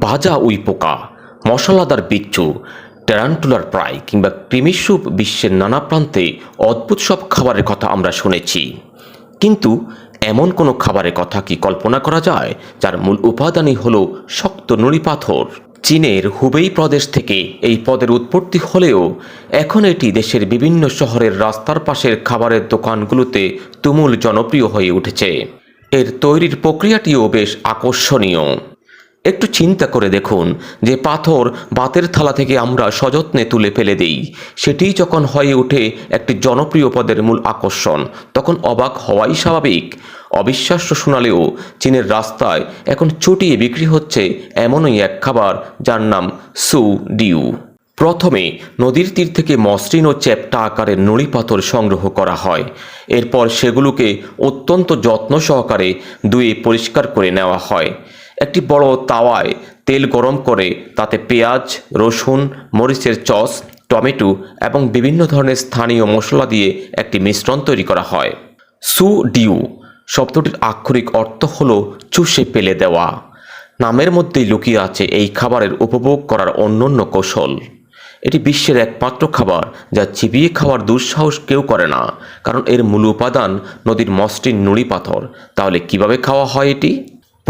ভাজা উই পোকা, মশলাদার বিচ্ছু ট্যারান্টুলার প্রায় কিংবা কৃমিস্যুপ বিশ্বের নানা প্রান্তে অদ্ভুত সব খাবারের কথা আমরা শুনেছি। কিন্তু এমন কোনো খাবারের কথা কি কল্পনা করা যায়, যার মূল উপাদানই হল শক্ত নুড়ি পাথর? চীনের হুবেই প্রদেশ থেকে এই পদের উৎপত্তি হলেও এখন এটি দেশের বিভিন্ন শহরের রাস্তার পাশের খাবারের দোকানগুলোতে তুমুল জনপ্রিয় হয়ে উঠেছে। এর তৈরির প্রক্রিয়াটিও বেশ আকর্ষণীয়। একটু চিন্তা করে দেখুন যে পাথর বাতের থালা থেকে আমরা সযত্নে তুলে ফেলে দিই। সেটিই যখন হয়ে ওঠে একটি জনপ্রিয় পদের মূল আকর্ষণ, তখন অবাক হওয়াই স্বাভাবিক। অবিশ্বাস্য শোনালেও চীনের রাস্তায় এখন চটিয়ে বিক্রি হচ্ছে এমনই এক খাবার যার নাম সু ডিউ। প্রথমে নদীর তীর থেকে মসৃণ ও চ্যাপ্টা আকারের নুড়ি পাথর সংগ্রহ করা হয়। এরপর সেগুলোকে অত্যন্ত যত্ন সহকারে ধুয়ে পরিষ্কার করে নেওয়া হয়। একটি বড় তাওয়ায় তেল গরম করে তাতে পেঁয়াজ, রসুন, মরিচের চস, টমেটো এবং বিভিন্ন ধরনের স্থানীয় মশলা দিয়ে একটি মিশ্রণ তৈরি করা হয়। সু ডিউ শব্দটির আক্ষরিক অর্থ হল চুষে পেলে দেওয়া। নামের মধ্যেই লুকিয়ে আছে এই খাবারের উপভোগ করার অন্যান্য কৌশল। এটি বিশ্বের একমাত্র খাবার যা চিবিয়ে খাওয়ার দুঃসাহস কেউ করে না, কারণ এর মূল উপাদান নদীর মসৃণ নুড়ি পাথর। তাহলে কীভাবে খাওয়া হয় এটি?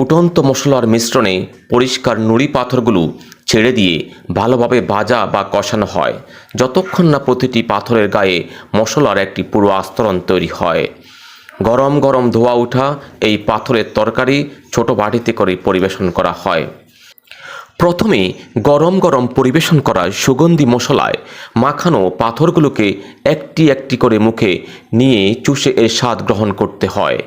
ফুটন্ত মশলার মিশ্রণে পরিষ্কার নুড়ি পাথরগুলো ছেড়ে দিয়ে ভালোভাবে ভাজা বা কষানো হয়। যতক্ষণ না প্রতিটি পাথরের গায়ে মশলার একটি পুরো আস্তরণ তৈরি হয়। গরম গরম ধোয়া উঠা এই পাথরের তরকারি ছোট বাটিতে করে পরিবেশন করা হয়। প্রথমে গরম গরম পরিবেশন করা সুগন্ধি মশলায় মাখানো পাথরগুলোকে একটি একটি করে মুখে নিয়ে চুষে এর স্বাদ গ্রহণ করতে হয়।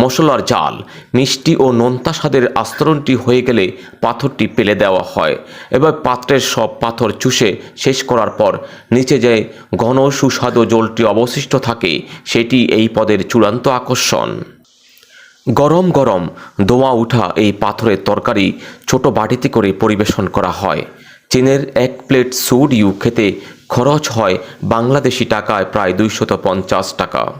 মশলার জাল, মিষ্টি ও নোনতা স্বাদের আস্তরণটি হয়ে গেলে পাথরটি পেলে দেওয়া হয়। এবার পাত্রের সব পাথর চুষে শেষ করার পর নিচে যে ঘন সুস্বাদু জলটি অবশিষ্ট থাকে, সেটি এই পদের চূড়ান্ত আকর্ষণ। গরম গরম দোয়া উঠা এই পাথরের তরকারি ছোট বাটিতে করে পরিবেশন করা হয়। চীনের এক প্লেট ইউ খেতে খরচ হয় বাংলাদেশি টাকায় প্রায় দুইশত পঞ্চাশ টাকা।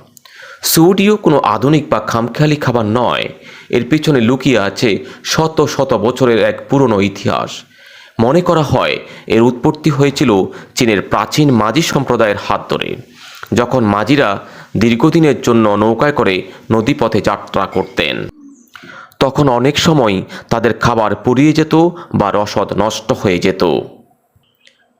সুডিও কোনো আধুনিক বা খামখেয়ালি খাবার নয়। এর পিছনে লুকিয়ে আছে শত শত বছরের এক পুরনো ইতিহাস। মনে করা হয়, এর উৎপত্তি হয়েছিল চীনের প্রাচীন মাঝি সম্প্রদায়ের হাত ধরে। যখন মাঝিরা দীর্ঘদিনের জন্য নৌকায় করে নদীপথে যাত্রা করতেন। তখন অনেক সময় তাদের খাবার পুড়িয়ে যেত বা রসদ নষ্ট হয়ে যেত।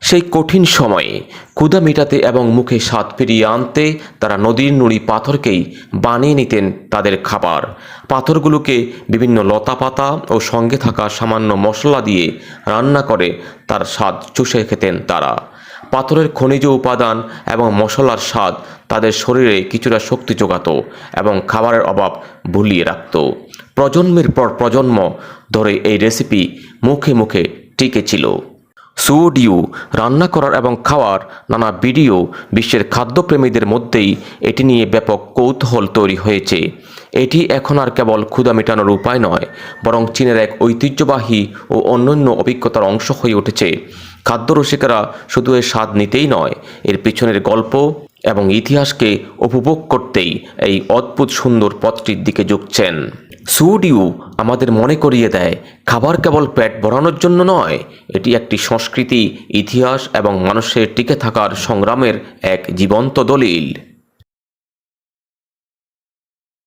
সেই কঠিন সময়ে ক্ষুদা মেটাতে এবং মুখে স্বাদ ফিরিয়ে আনতে তারা নদীর নুড়ি পাথরকেই বানিয়ে নিতেন তাদের খাবার। পাথরগুলোকে বিভিন্ন লতা পাতা ও সঙ্গে থাকা সামান্য মশলা দিয়ে রান্না করে তার স্বাদ চুষে খেতেন তারা। পাথরের খনিজ উপাদান এবং মশলার স্বাদ তাদের শরীরে কিছুটা শক্তি যোগাতো এবং খাবারের অভাব ভুলিয়ে রাখত। প্রজন্মের পর প্রজন্ম ধরে এই রেসিপি মুখে মুখে টিকেছিল সুডিউ রান্না করার এবং খাওয়ার নানা ভিডিও বিশ্বের খাদ্যপ্রেমীদের মধ্যেই এটি নিয়ে ব্যাপক কৌতূহল তৈরি হয়েছে। এটি এখন আর কেবল ক্ষুদা মেটানোর উপায় নয়, বরং চীনের এক ঐতিহ্যবাহী ও অন্যান্য অভিজ্ঞতার অংশ হয়ে উঠেছে। খাদ্য রসিকেরা শুধু এর স্বাদ নিতেই নয়, এর পিছনের গল্প এবং ইতিহাসকে উপভোগ করতেই এই অদ্ভুত সুন্দর পথটির দিকে ঝুঁকছেন। সুডিউ আমাদের মনে করিয়ে দেয়, খাবার কেবল পেট ভরানোর জন্য নয়, এটি একটি সংস্কৃতি, ইতিহাস এবং মানুষের টিকে থাকার সংগ্রামের এক জীবন্ত দলিল।